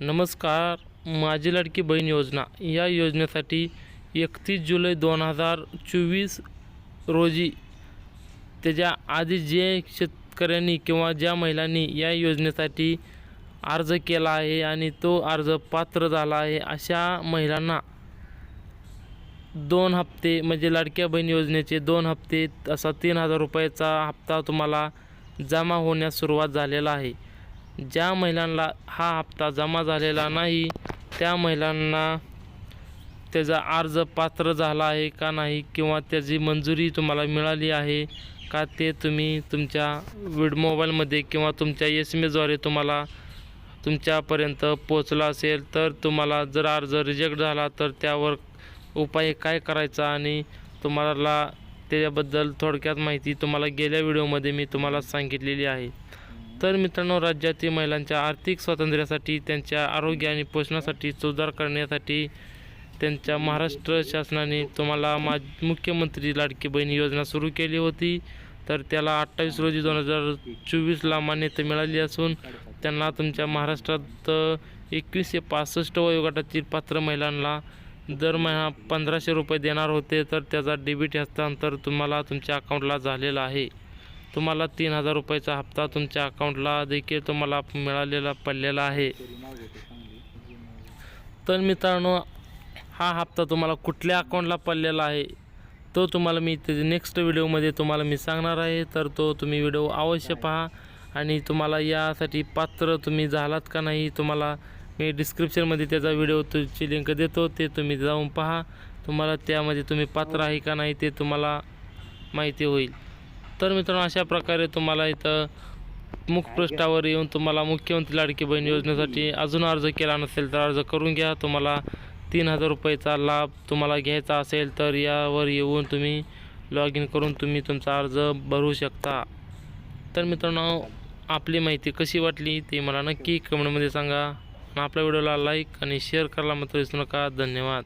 नमस्कार माझी लाडकी बहीण योजना. या योजनेसाठी एकतीस जुलै दोन हजार चोवीस रोजी त्याच्या आधी जे शेतकऱ्यांनी किंवा ज्या महिलांनी या योजनेसाठी अर्ज केला आहे आणि तो अर्ज पात्र झाला आहे अशा महिलांना दोन हप्ते म्हणजे लाडक्या बहीण योजनेचे दोन हप्ते असा तीन हजार रुपयाचा हप्ता तुम्हाला जमा होण्यास सुरुवात झालेला आहे. ज्या महिलांना हा हप्ता जमा झालेला नाही त्या महिलांना त्याचा अर्ज पात्र झाला आहे का नाही किंवा त्याची मंजुरी तुम्हाला मिळाली आहे का ते तुम्ही तुमच्या विड मोबाईलमध्ये किंवा तुमच्या एस एम एसद्वारे तुम्हाला तुमच्यापर्यंत पोचला असेल तर तुम्हाला जर अर्ज रिजेक्ट झाला तर त्यावर उपाय काय करायचा आणि तुम्हाला त्याच्याबद्दल थोडक्यात माहिती तुम्हाला गेल्या व्हिडिओमध्ये मी तुम्हाला सांगितलेली आहे. तर मित्रांनो राज्यातील महिलांच्या आर्थिक स्वातंत्र्यासाठी त्यांच्या आरोग्य आणि पोषणासाठी सुधार करण्यासाठी त्यांच्या महाराष्ट्र शासनाने तुम्हाला मा मुख्यमंत्री लाडकी बहीण योजना सुरू केली होती. तर त्याला अठ्ठावीस रोजी दोन हजार चोवीसला मान्यता मिळाली असून त्यांना तुमच्या महाराष्ट्रात एकवीसशे पासष्ट वयोगटातील पात्र महिलांना दर महिना पंधराशे रुपये देणार होते. तर त्याचा डेबिट हस्तांतर तुम्हाला तुमच्या अकाउंटला झालेला आहे. तुम्हाला तीन हजार रुपयाचा हप्ता तुमच्या अकाउंटला देखील तुम्हाला मिळालेला पडलेला आहे. तर मित्रांनो हा हप्ता तुम्हाला कुठल्या अकाउंटला पडलेला आहे तो तुम्हाला मी ते नेक्स्ट व्हिडिओमध्ये तुम्हाला मी सांगणार आहे. तर तो तुम्ही व्हिडिओ अवश्य पहा आणि तुम्हाला यासाठी पात्र तुम्ही झालात का नाही तुम्हाला मी डिस्क्रिप्शनमध्ये त्याचा व्हिडिओ तुमची लिंक देतो ते तुम्ही जाऊन पहा. तुम्हाला त्यामध्ये तुम्ही पात्र आहे का नाही ते तुम्हाला माहिती होईल. तर मित्रांनो अशा प्रकारे तुम्हाला इथं मुखपृष्ठावर येऊन तुम्हाला मुख्यमंत्री लाडकी बहीण योजनेसाठी अजून अर्ज केला नसेल तर अर्ज करून घ्या. तुम्हाला तीन हजार रुपयाचा लाभ तुम्हाला घ्यायचा असेल तर यावर येऊन तुम्ही लॉग इन करून तुम्ही तुमचा अर्ज भरू शकता. तर मित्रांनो आपली माहिती कशी वाटली ती मला नक्की कमेंटमध्ये सांगा. आपल्या व्हिडिओला लाईक आणि शेअर करायला मात्र विसरू नका. धन्यवाद.